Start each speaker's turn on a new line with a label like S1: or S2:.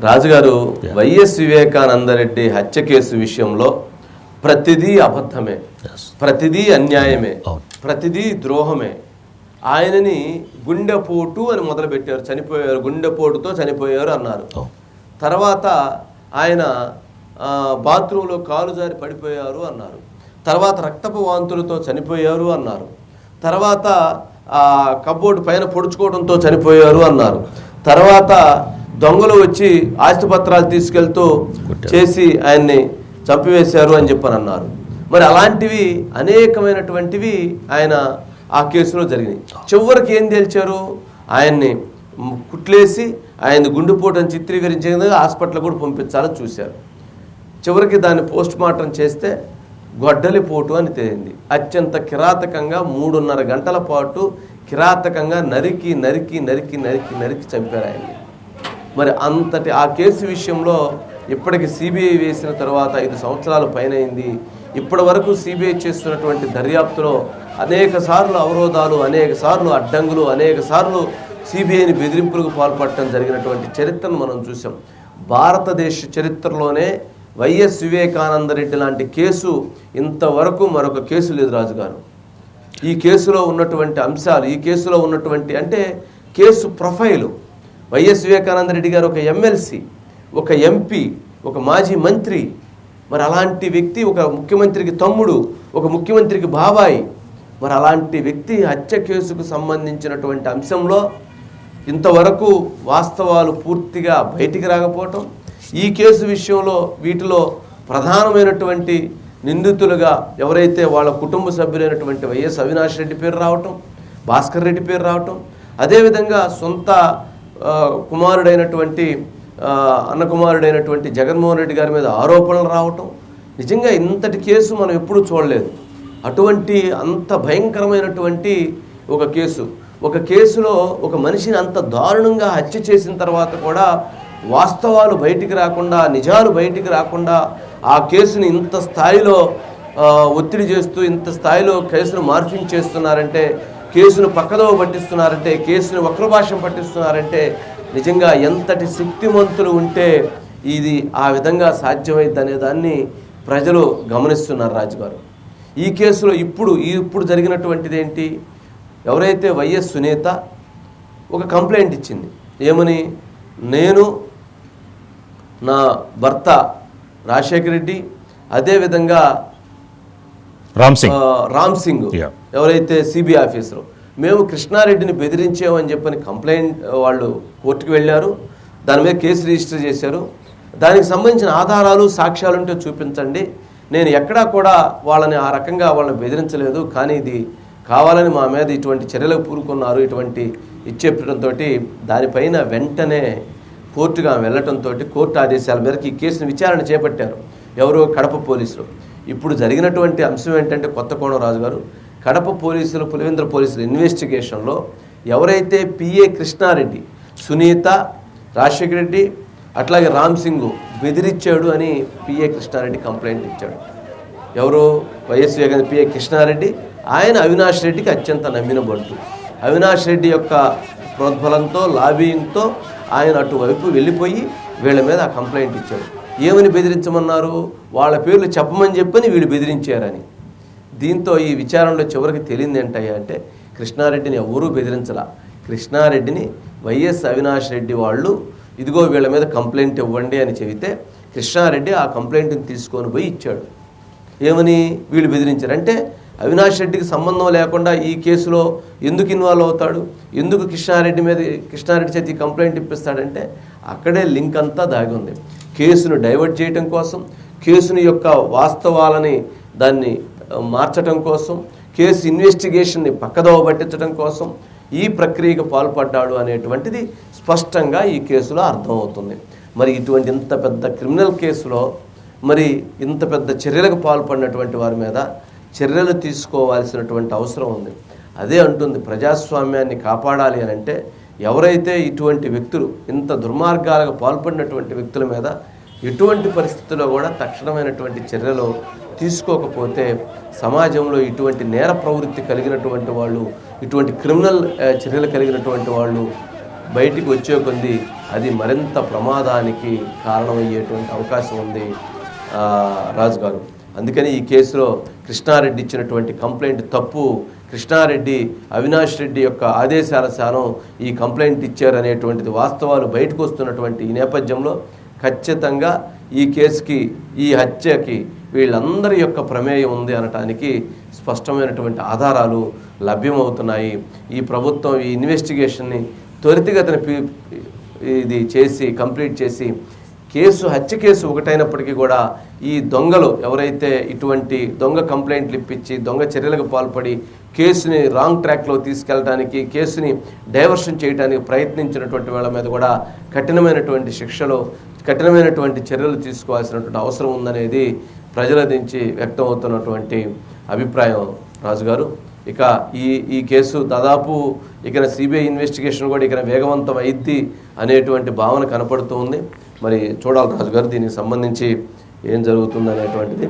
S1: రాజుగారు వైఎస్ వివేకానందరెడ్డి హత్య కేసు విషయంలో ప్రతిదీ అబద్ధమే. ప్రతిదీ అన్యాయమే. ప్రతిదీ ద్రోహమే. ఆయనని గుండెపోటు అని మొదలుపెట్టారు. చనిపోయారు. గుండెపోటుతో చనిపోయారు అన్నారు. తర్వాత ఆయన బాత్రూంలో కాలు జారి పడిపోయారు అన్నారు. తర్వాత రక్తపు వాంతులతో చనిపోయారు అన్నారు. తర్వాత ఆ కబ్బోర్డు పైన పొడుచుకోవడంతో చనిపోయారు అన్నారు. తర్వాత దొంగలు వచ్చి ఆస్తిపత్రాలు తీసుకెళ్తూ చేసి ఆయన్ని చంపివేశారు అని చెప్పని అన్నారు మరి అలాంటివి అనేకమైనటువంటివి ఆయన ఆ కేసులో జరిగినాయి. చివరికి ఏం తేల్చారు? ఆయన్ని కుట్లేసి ఆయన గుండెపోటుని చిత్రీకరించే హాస్పిటల్ కూడా పంపించాలని చూశారు. చివరికి దాన్ని పోస్ట్ మార్టం చేస్తే గొడ్డలి పోటు అని తేలింది. అత్యంత కిరాతకంగా మూడున్నర గంటల పాటు కిరాతకంగా నరికి నరికి నరికి నరికి నరికి చంపారు ఆయన్ని. మరి అంతటి ఆ కేసు విషయంలో ఇప్పటికి సిబిఐ వేసిన తర్వాత ఐదు సంవత్సరాల పైన ఇప్పటి వరకు సిబిఐ చేస్తున్నటువంటి దర్యాప్తులో అనేక సార్లు అవరోధాలు అనేక సార్లు అడ్డంకులు అనేక సార్లు సిబిఐని బెదిరింపులకు పాల్పడటం జరిగినటువంటి చరిత్రను మనం చూసాం భారతదేశ చరిత్రలోనే వైఎస్ వివేకానందరెడ్డి లాంటి కేసు ఇంతవరకు మరొక కేసు లేదు రాజుగారు. ఈ కేసులో ఉన్నటువంటి అంశాలు ఈ కేసులో ఉన్నటువంటి అంటే case profile YS Vivekananda Reddy garu ఒక ఎమ్మెల్సీ ఒక ఎంపీ ఒక మాజీ మంత్రి. మరి అలాంటి వ్యక్తి ఒక ముఖ్యమంత్రికి తమ్ముడు ఒక ముఖ్యమంత్రికి బాబాయి. మరి అలాంటి వ్యక్తి హత్య కేసుకు సంబంధించినటువంటి అంశంలో ఇంతవరకు వాస్తవాలు పూర్తిగా బయటికి రాకపోవటం ఈ కేసు విషయంలో వీటిలో ప్రధానమైనటువంటి నిందితులుగా ఎవరైతే వాళ్ళ కుటుంబ సభ్యులైనటువంటి వైఎస్ అవినాష్ రెడ్డి పేరు రావటం భాస్కర్ రెడ్డి పేరు రావటం అదేవిధంగా సొంత కుమారుడైనటువంటి అన్నకుమారుడైనటువంటి జగన్మోహన్ రెడ్డి గారి మీద ఆరోపణలు రావటం నిజంగా ఇంతటి కేసు మనం ఎప్పుడూ చూడలేదు. అటువంటి అంత భయంకరమైనటువంటి ఒక కేసు. ఒక కేసులో ఒక మనిషిని అంత దారుణంగా హత్య చేసిన తర్వాత కూడా వాస్తవాలు బయటికి రాకుండా నిజాలు బయటికి రాకుండా ఆ కేసుని ఇంత స్థాయిలో ఒత్తిడి చేస్తూ ఇంత స్థాయిలో కేసును మార్ఫింగ్ చేస్తున్నారంటే కేసును పక్కదో పట్టిస్తున్నారంటే కేసును వక్రభాషం పట్టిస్తున్నారంటే నిజంగా ఎంతటి శక్తిమంతులు ఉంటే ఇది ఆ విధంగా సాధ్యమైద్ది అనే దాన్ని ప్రజలు గమనిస్తున్నారు రాజుగారు. ఈ కేసులో ఇప్పుడు ఇప్పుడు జరిగినటువంటిది ఏంటి ఎవరైతే వైఎస్ సునీత ఒక కంప్లైంట్ ఇచ్చింది. ఏమని? నేను నా భర్త రాజశేఖర రెడ్డి అదేవిధంగా
S2: రామ్ సింగ్.
S1: రామ్ సింగ్. ఎవరైతే సిబిఐ ఆఫీసరు. మేము కృష్ణారెడ్డిని బెదిరించామని చెప్పని కంప్లైంట్ వాళ్ళు కోర్టుకు వెళ్ళారు. దాని మీద కేసు రిజిస్టర్ చేశారు. దానికి సంబంధించిన ఆధారాలు సాక్ష్యాలు ఉంటే చూపించండి. నేను ఎక్కడా కూడా వాళ్ళని ఆ రకంగా వాళ్ళని బెదిరించలేదు. కానీ ఇది కావాలని మా మీద ఇటువంటి చర్యలకు పూనుకున్నారు. ఇటువంటి ఇచ్చేపడంతో దానిపైన వెంటనే కోర్టుగా వెళ్ళటంతో కోర్టు ఆదేశాల మేరకు ఈ కేసును విచారణ చేపట్టారు. ఎవరో కడప పోలీసులు. ఇప్పుడు జరిగినటువంటి అంశం ఏంటంటే కొత్త కోణం గారు కడప పోలీసులు పులివెందుల పోలీసులు ఇన్వెస్టిగేషన్లో ఎవరైతే పిఏ కృష్ణారెడ్డి సునీత రాజశేఖర రెడ్డి అట్లాగే రామ్ సింగ్ బెదిరించాడు అని పిఏ కృష్ణారెడ్డి కంప్లైంట్ ఇచ్చాడు. ఎవరు? YS Vivekananda PA Krishna Reddy. ఆయన అవినాష్ రెడ్డికి అత్యంత నమ్మిన బంటు అవినాష్ రెడ్డి యొక్క ప్రోద్బలంతో లాబీయింగ్తో ఆయన అటువైపు వెళ్ళిపోయి వీళ్ళ మీద ఆ కంప్లైంట్ ఇచ్చాడు. ఏమని బెదిరించమన్నారు? వాళ్ళ పేర్లు చెప్పమని చెప్పని వీళ్ళు బెదిరించారని. దీంతో ఈ విచారణలో చివరికి తేలింది ఏంటయ్యా అంటే కృష్ణారెడ్డిని ఎవరూ బెదిరించలా. కృష్ణారెడ్డిని వైఎస్ అవినాష్ రెడ్డి వాళ్ళు ఇదిగో వీళ్ళ మీద కంప్లైంట్ ఇవ్వండి అని చెబితే కృష్ణారెడ్డి ఆ కంప్లైంట్ని తీసుకొని పోయి ఇచ్చాడు. ఏమని వీళ్ళు బెదిరించారు? అంటే అవినాష్ రెడ్డికి సంబంధం లేకుండా ఈ కేసులో ఎందుకు ఇన్వాల్వ్ అవుతాడు? ఎందుకు కృష్ణారెడ్డి మీద కృష్ణారెడ్డి చేతి కంప్లైంట్ ఇప్పిస్తాడంటే అక్కడే లింక్ అంతా దాగి ఉంది. కేసును డైవర్ట్ చేయటం కోసం కేసుని యొక్క వాస్తవాలని దాన్ని మార్చటం కోసం కేసు ఇన్వెస్టిగేషన్ని పక్కదోవ పట్టించడం కోసం ఈ ప్రక్రియకు పాల్పడ్డాడు అనేటువంటిది స్పష్టంగా ఈ కేసులో అర్థమవుతుంది. మరి ఇటువంటి ఇంత పెద్ద క్రిమినల్ కేసులో మరి ఇంత పెద్ద చర్యలకు పాల్పడినటువంటి వారి మీద చర్యలు తీసుకోవాల్సినటువంటి అవసరం ఉంది. అదే అంటుంది ప్రజాస్వామ్యాన్ని కాపాడాలి అని అంటే ఎవరైతే ఇటువంటి వ్యక్తులు ఇంత దుర్మార్గాలకు పాల్పడినటువంటి వ్యక్తుల మీద ఎటువంటి పరిస్థితుల్లో కూడా తక్షణమైనటువంటి చర్యలు తీసుకోకపోతే సమాజంలో ఇటువంటి నేర ప్రవృత్తి కలిగినటువంటి వాళ్ళు ఇటువంటి క్రిమినల్ చర్యలు కలిగినటువంటి వాళ్ళు బయటికి వచ్చే కొద్దీ అది మరింత ప్రమాదానికి కారణమయ్యేటువంటి అవకాశం ఉంది రాజుగారు. రాజు గారు అందుకని ఈ కేసులో కృష్ణారెడ్డి ఇచ్చినటువంటి కంప్లైంట్ తప్పు. కృష్ణారెడ్డి అవినాష్ రెడ్డి యొక్క ఆదేశాల సారం ఈ కంప్లైంట్ ఇచ్చారనేటువంటిది వాస్తవాలు బయటకు వస్తున్నటువంటి ఈ నేపథ్యంలో ఖచ్చితంగా ఈ కేసుకి ఈ హత్యకి వీళ్ళందరి యొక్క ప్రమేయం ఉంది అనటానికి స్పష్టమైనటువంటి ఆధారాలు లభ్యమవుతున్నాయి. ఈ ప్రభుత్వం ఈ ఇన్వెస్టిగేషన్ని త్వరితగతిన ఇది చేసి కంప్లీట్ చేసి కేసు హత్య కేసు ఒకటైనప్పటికీ కూడా ఈ దొంగలు ఎవరైతే ఇటువంటి దొంగ కంప్లైంట్లు ఇప్పించి దొంగ చర్యలకు పాల్పడి కేసుని రాంగ్ ట్రాక్లో తీసుకెళ్ళడానికి కేసుని డైవర్షన్ చేయడానికి ప్రయత్నించినటువంటి వాళ్ళ మీద కూడా కఠినమైనటువంటి శిక్షలు కఠినమైనటువంటి చర్యలు తీసుకోవాల్సినటువంటి అవసరం ఉందనేది ప్రజల నుంచి వ్యక్తం అవుతున్నటువంటి అభిప్రాయం. రాజుగారు ఇక ఈ ఈ కేసు దాదాపు ఇక సిబిఐ ఇన్వెస్టిగేషన్ కూడా ఇక వేగవంతం అయింది అనేటువంటి భావన కనపడుతూ ఉంది. మరి చూడాలి రాజుగారు దీనికి సంబంధించి ఏం జరుగుతుంది అనేటువంటిది.